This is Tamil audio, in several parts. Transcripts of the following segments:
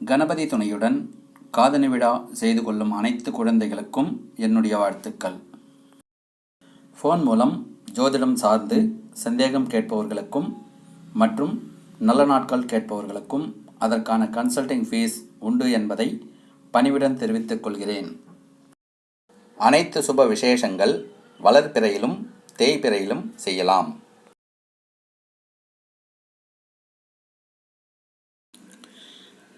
கணபதி துணையுடன் காதணி விழா செய்து கொள்ளும் அனைத்து குழந்தைகளுக்கும் என்னுடைய வாழ்த்துக்கள். ஃபோன் மூலம் ஜோதிடம் சார்ந்து சந்தேகம் கேட்பவர்களுக்கும் மற்றும் நல்ல நாட்கள் கேட்பவர்களுக்கும் அதற்கான கன்சல்டிங் ஃபீஸ் உண்டு என்பதை பணிவுடன் தெரிவித்துக் கொள்கிறேன். அனைத்து சுப விசேஷங்கள் வளர்பிறையிலும் தேய்பிறையிலும் செய்யலாம்.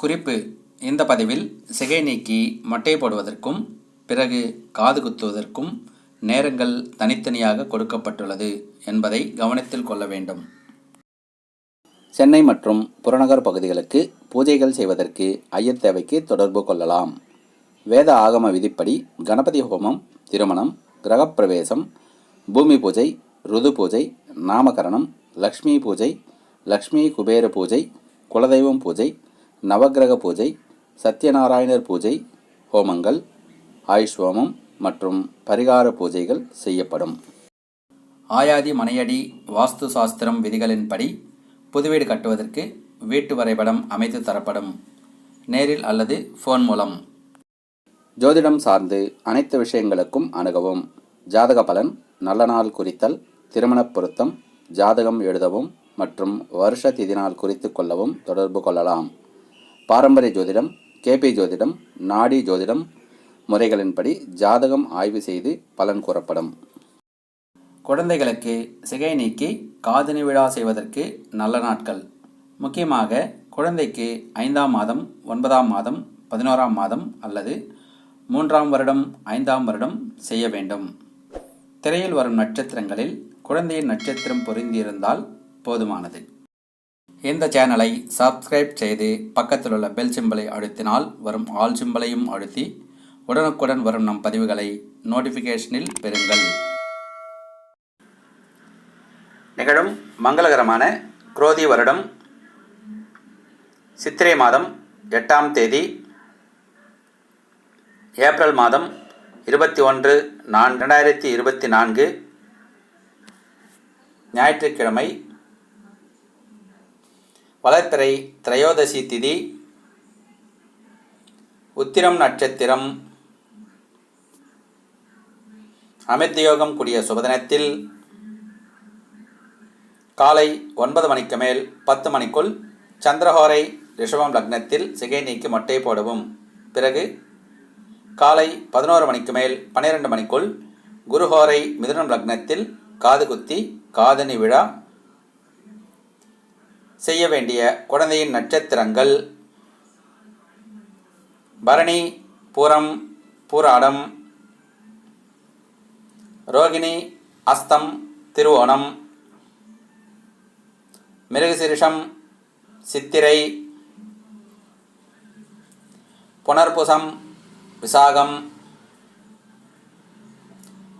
குறிப்பு. இந்த பதிவில் சிகை நீக்கி மட்டை போடுவதற்கும் பிறகு காது குத்துவதற்கும் நேரங்கள் தனித்தனியாக கொடுக்கப்பட்டுள்ளது என்பதை கவனத்தில் கொள்ள வேண்டும். சென்னை மற்றும் புறநகர் பகுதிகளுக்கு பூஜைகள் செய்வதற்கு ஐயர் தேவைக்கு தொடர்பு கொள்ளலாம். வேத ஆகம விதிப்படி கணபதி ஹோமம் திருமணம் கிரகப்பிரவேசம் பூமி பூஜை ருது பூஜை நாமகரணம் லக்ஷ்மி பூஜை லக்ஷ்மி குபேர பூஜை குலதெய்வம் பூஜை நவக்கிரக பூஜை சத்யநாராயணர் பூஜை ஹோமங்கள் ஆயுஷ் ஹோமம் மற்றும் பரிகார பூஜைகள் செய்யப்படும். ஆயாதி மனையடி வாஸ்து சாஸ்திரம் விதிகளின்படி புதுவீடு கட்டுவதற்கு வீட்டு வரைபடம் அமைத்து தரப்படும். நேரில் அல்லது ஃபோன் மூலம். ஜோதிடம் சார்ந்து அனைத்து விஷயங்களுக்கும் அணுகவும். ஜாதக பலன் நல்ல நாள் குறித்தல் திருமணப் பொருத்தம் ஜாதகம் எழுதவும் மற்றும் வருஷ திதி நாள் குறித்து கொள்ளவும் தொடர்பு கொள்ளலாம். பாரம்பரிய ஜோதிடம் கேபி ஜோதிடம் நாடி ஜோதிடம் முறைகளின்படி ஜாதகம் ஆய்வு செய்து பலன் கூறப்படும். குழந்தைகளுக்கு சிகை நீக்கி காதணி விழா செய்வதற்கு நல்ல நாட்கள். முக்கியமாக குழந்தைக்கு ஐந்தாம் மாதம் ஒன்பதாம் மாதம் பதினோராம் மாதம் அல்லது மூன்றாம் வருடம் ஐந்தாம் வருடம் செய்ய வேண்டும். திரையில் வரும் நட்சத்திரங்களில் குழந்தையின் நட்சத்திரம் பொருந்தியிருந்தால் போதுமானது. இந்த சேனலை சப்ஸ்கிரைப் செய்து பக்கத்தில் உள்ள பெல் சிம்பலை அழுத்தினால் வரும் ஆல் சிம்பலையும் அழுத்தி உடனுக்குடன் வரும் நம் பதிவுகளை நோட்டிஃபிகேஷனில் பெறுங்கள். நிகழும் மங்களகரமான குரோதி வருடம் சித்திரை மாதம் எட்டாம் தேதி ஏப்ரல் மாதம் இருபத்தி ஒன்று நான் ரெண்டாயிரத்தி இருபத்தி நான்கு ஞாயிற்றுக்கிழமை பலத்திரை திரையோதசி திதி உத்திரம் நட்சத்திரம் அமிர்தயோகம் கூடிய சுபதினத்தில் காலை ஒன்பது மணிக்கு மேல் பத்து மணிக்குள் சந்திரஹோரை ரிஷபம் லக்னத்தில் சிகை நீக்கி மொட்டை போடவும். பிறகு காலை பதினோரு மணிக்கு மேல் பன்னிரெண்டு மணிக்குள் குருஹோரை மிதுனம் லக்னத்தில் காது குத்தி காதணி விழா செய்ய வேண்டிய குழந்தையின் நட்சத்திரங்கள். பரணி பூரம் பூராடம். ரோகிணி அஸ்தம் திருவோணம். மிருகசிரிஷம் சித்திரை. புனர்புசம் விசாகம்.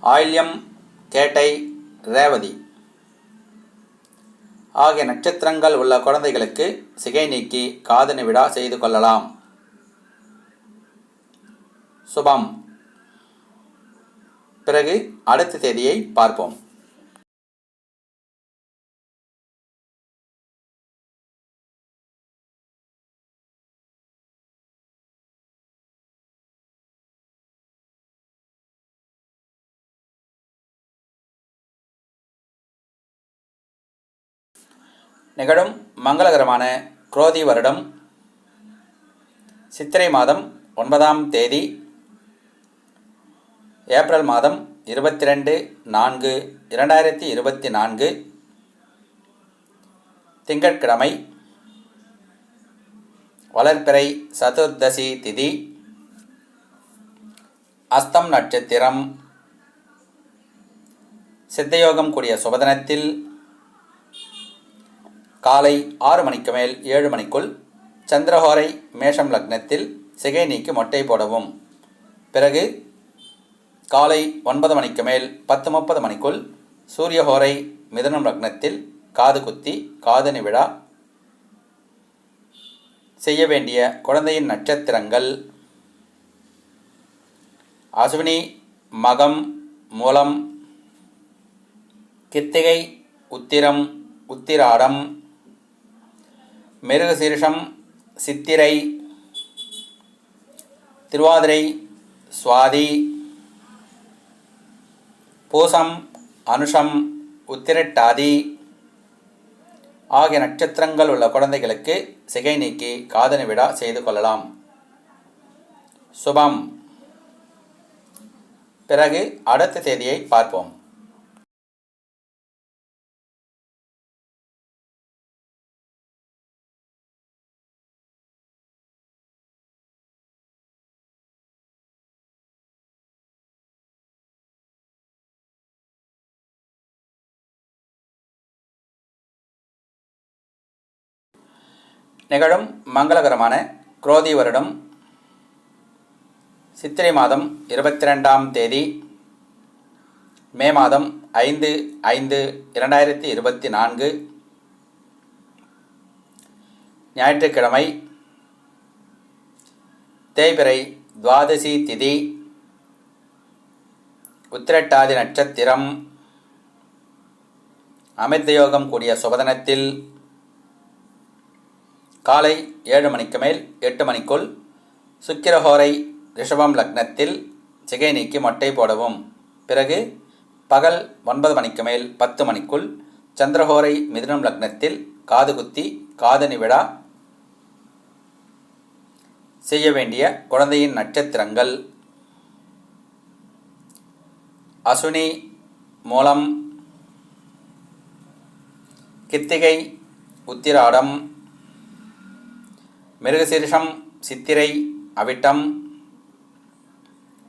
ஆயில்யம் கேட்டை ரேவதி. ஆகிய நட்சத்திரங்கள் உள்ள குழந்தைகளுக்கு சிகை நீக்கி காதணி விழா செய்து கொள்ளலாம். சுபம். பிறகு அடுத்த தேதியை பார்ப்போம். நிகழும் மங்களகரமான குரோதி வருடம். சித்திரை மாதம் ஒன்பதாம் தேதி. ஏப்ரல் மாதம் இருபத்தி ரெண்டு நான்கு இரண்டாயிரத்தி இருபத்தி நான்கு. திங்கட்கிழமை வளர்பிறை சதுர்தசி திதி. அஸ்தம் நட்சத்திரம். சித்தயோகம் கூடிய சுபதனத்தில் காலை ஆறு மணிக்கு மேல் ஏழு மணிக்குள் சந்திரஹோரை மேஷம் லக்னத்தில் சிகை நீக்கி மொட்டை போடவும். பிறகு காலை ஒன்பது மணிக்கு மேல் பத்து முப்பது மணிக்குள் சூரியஹோரை மிதனம் லக்னத்தில் காது குத்தி காதணி விழா செய்ய வேண்டிய குழந்தையின் நட்சத்திரங்கள். அஸ்வினி மகம் மூலம் கித்திகை உத்திரம் உத்திராடம் மிருகசீர்ஷம் சித்திரை திருவாதிரை சுவாதி பூசம் அனுஷம் உத்திரட்டாதி ஆகிய நட்சத்திரங்கள் உள்ள குழந்தைகளுக்கு சிகை நீக்கி காதணி விழா செய்து கொள்ளலாம். சுபம். பிறகு அடுத்த தேதியை பார்ப்போம். நிகழும் மங்களகரமான குரோதி வருடம் சித்திரை மாதம் இருபத்தி ரெண்டாம் தேதி மே மாதம் ஐந்து ஐந்து இரண்டாயிரத்தி இருபத்தி நான்கு ஞாயிற்றுக்கிழமை தேய்பிறை துவாதசி திதி உத்திரட்டாதி நட்சத்திரம் அமிர்தயோகம் கூடிய சுபதனத்தில் காலை ஏழு மணிக்கு மேல் எட்டு மணிக்குள் சுக்கிரஹோரை ரிஷபம் லக்னத்தில் சிகை நீக்கி மொட்டை போடவும். பிறகு பகல் ஒன்பது மணிக்கு மேல் பத்து மணிக்குள் சந்திரஹோரை மிதுனம் லக்னத்தில் காது குத்தி காதணி விழா செய்ய வேண்டிய குழந்தையின் நட்சத்திரங்கள். அசுனி மூலம் கித்திகை உத்திராடம் மிருகசீரிஷம் சித்திரை அவிட்டம்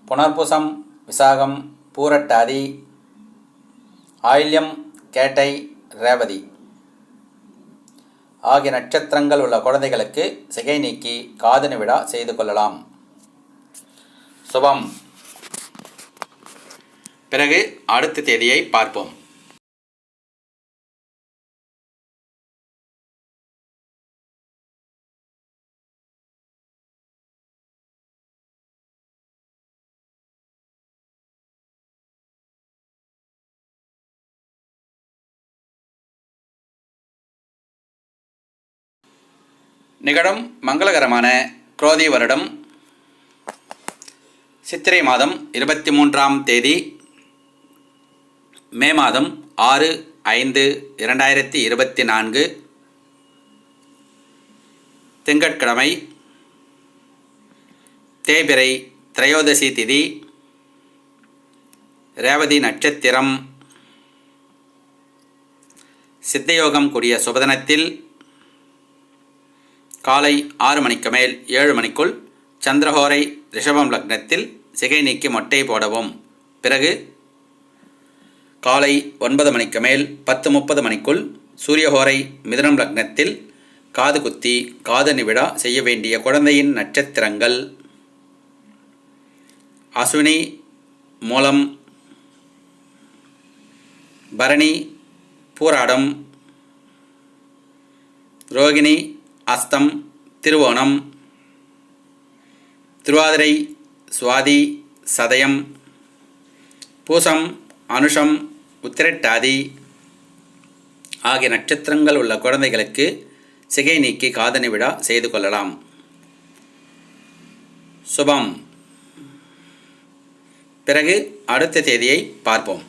புனர்பூசம் விசாகம் பூரட்டாதி ஆயில்யம் கேட்டை ரேவதி. ஆகிய நட்சத்திரங்கள் உள்ள குழந்தைகளுக்கு சிகை நீக்கி காதணி விழா செய்து கொள்ளலாம். சுபம். பிறகு அடுத்த தேதியை பார்ப்போம். நிகழும் மங்களகரமான குரோதி வருடம். சித்திரை மாதம் இருபத்தி மூன்றாம் தேதி மே மாதம் ஆறு ஐந்து இரண்டாயிரத்தி இருபத்தி நான்கு. திங்கட்கிழமை தேபிரை திரையோதசி திதி ரேவதி நட்சத்திரம். சித்தயோகம் கூடிய சுபதனத்தில் காலை ஆறு மணிக்கு மேல் ஏழு மணிக்குள் சந்திரஹோரை ரிஷபம் லக்னத்தில் சிகை நீக்கி மொட்டை போடவும். பிறகு காலை ஒன்பது மணிக்கு மேல் பத்து முப்பது மணிக்குள் சூரியஹோரை மிதுனம் லக்னத்தில் காது குத்தி காதணி விழா செய்ய வேண்டிய குழந்தையின் நட்சத்திரங்கள். அஸ்வினி மூலம் பரணி பூராடம். ரோகிணி அஸ்தம் திருவோணம் திருவாதிரை சுவாதி சதயம் பூசம் அனுஷம் உத்திரட்டாதி ஆகிய நட்சத்திரங்கள் உள்ள குழந்தைகளுக்கு சிகை நீக்கி காதணி விழா செய்து கொள்ளலாம். சுபம். பிறகு அடுத்த தேதியை பார்ப்போம்.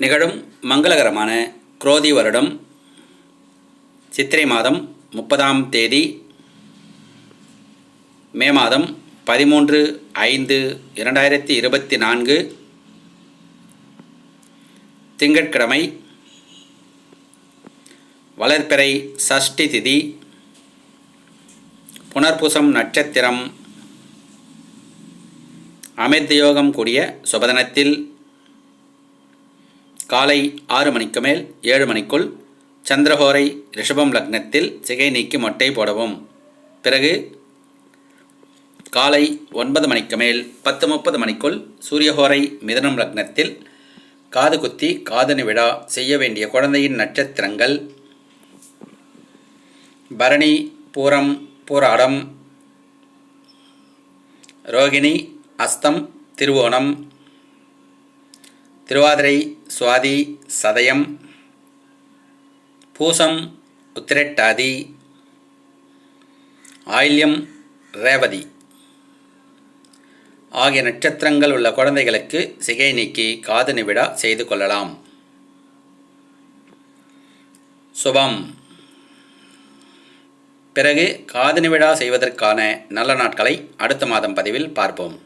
நிகழும் மங்களகரமான குரோதி வருடம் சித்திரை மாதம் முப்பதாம் தேதி மே மாதம் பதிமூன்று ஐந்து இரண்டாயிரத்தி இருபத்தி நான்கு திங்கட்கிழமை வளர்ப்பிறை சஷ்டி திதி புனர்பூசம் நட்சத்திரம் அமிர்தயோகம் கூடிய சுபதனத்தில் காலை ஆறு மணிக்கு மேல் ஏழு மணிக்குள் சந்திரஹோரை ரிஷபம் லக்னத்தில் சிகை நீக்கி மொட்டை போடவும். பிறகு காலை ஒன்பது மணிக்கு மேல் பத்து முப்பது மணிக்குள் சூரியஹோரை மிதனம் லக்னத்தில் காது குத்தி காதணி விழா செய்ய வேண்டிய குழந்தையின் நட்சத்திரங்கள் பரணி பூரம் பூராடம் ரோகிணி அஸ்தம் திருவோணம் திருவாதிரை சுவாதி சதயம் பூசம் உத்திரட்டாதி ஆயில்யம் ரேவதி ஆகிய நட்சத்திரங்கள் உள்ள குழந்தைகளுக்கு சிகை நீக்கி காது நிவிடா செய்து கொள்ளலாம். சுபம். பிறகு காது நிவிடா செய்வதற்கான நல்ல நாட்களை அடுத்த மாதம் பதிவில் பார்ப்போம்.